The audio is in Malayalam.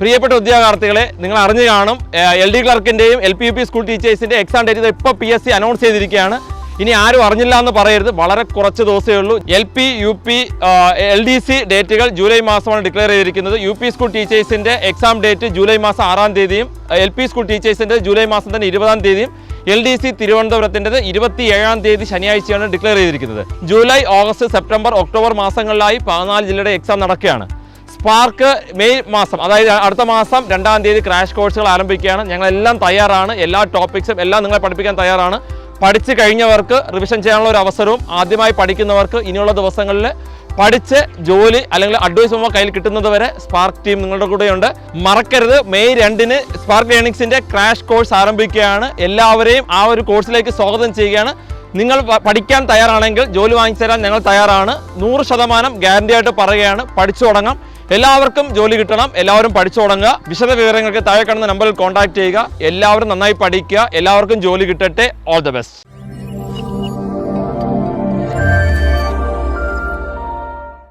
പ്രിയപ്പെട്ട ഉദ്യോഗാർത്ഥികളെ നിങ്ങൾ അറിഞ്ഞു കാണും L D ക്ലർക്കിന്റെയും L P U P school ടീച്ചേഴ്സിന്റെ exam date ഇപ്പോൾ പി എസ് സി അനൗൺസ് ചെയ്തിരിക്കുകയാണ്. ഇനി ആരും അറിഞ്ഞില്ല എന്ന് പറയരുത് വളരെ കുറച്ച് ദിവസമേ ഉള്ളൂ. L P U P L D C ഡേറ്റുകൾ July മാസമാണ് ഡിക്ലെയർ ചെയ്തിരിക്കുന്നത്. യു പി സ്കൂൾ ടീച്ചേഴ്സിന്റെ എക്സാം ഡേറ്റ് ജൂലൈ മാസം ആറാം തീയതിയും എൽ പി സ്കൂൾ ടീച്ചേഴ്സിന്റെ ജൂലൈ മാസം തന്നെ ഇരുപതാം തീയതിയും എൽ ഡി സി തിരുവനന്തപുരത്തിന്റെത് ഇരുപത്തി ഏഴാം തീയതി ശനിയാഴ്ചയാണ് ഡിക്ലെയർ ചെയ്തിരിക്കുന്നത്. ജൂലൈ ഓഗസ്റ്റ് സെപ്റ്റംബർ ഒക്ടോബർ മാസങ്ങളിലായി പതിനാല് ജില്ലയുടെ എക്സാം നടക്കുകയാണ്. സ്പാർക്ക് മെയ് മാസം അതായത് അടുത്ത മാസം രണ്ടാം തീയതി ക്രാഷ് കോഴ്സുകൾ ആരംഭിക്കുകയാണ്. ഞങ്ങളെല്ലാം തയ്യാറാണ്. എല്ലാ ടോപ്പിക്സും എല്ലാം നിങ്ങളെ പഠിപ്പിക്കാൻ തയ്യാറാണ്. പഠിച്ചു കഴിഞ്ഞവർക്ക് റിവിഷൻ ചെയ്യാനുള്ള ഒരു അവസരവും ആദ്യമായി പഠിക്കുന്നവർക്ക് ഇനിയുള്ള ദിവസങ്ങളിൽ പഠിച്ച് ജോലി അല്ലെങ്കിൽ അഡ്വൈസ് നമ്മൾ കയ്യിൽ കിട്ടുന്നത് വരെ സ്പാർക്ക് ടീം നിങ്ങളുടെ കൂടെയുണ്ട്. മറക്കരുത്. മെയ് രണ്ടിന് സ്പാർക്ക് ലേണിങ്സിന്റെ ക്രാഷ് കോഴ്സ് ആരംഭിക്കുകയാണ്. എല്ലാവരെയും ആ ഒരു കോഴ്സിലേക്ക് സ്വാഗതം ചെയ്യുകയാണ്. നിങ്ങൾ പഠിക്കാൻ തയ്യാറാണെങ്കിൽ ജോലി വാങ്ങിച്ചു തരാൻ ഞങ്ങൾ തയ്യാറാണ്. നൂറ് ശതമാനം ഗ്യാരണ്ടി ആയിട്ട് പറയുകയാണ്. പഠിച്ചു തുടങ്ങാം. എല്ലാവർക്കും ജോലി കിട്ടണം എല്ലാവരും പഠിച്ചു തുടങ്ങുക. വിശദ വിവരങ്ങൾക്ക് താഴെ കാണുന്ന നമ്പറിൽ കോൺടാക്ട് ചെയ്യുക. എല്ലാവരും നന്നായി പഠിക്കുക. എല്ലാവർക്കും ജോലി കിട്ടട്ടെ. All the best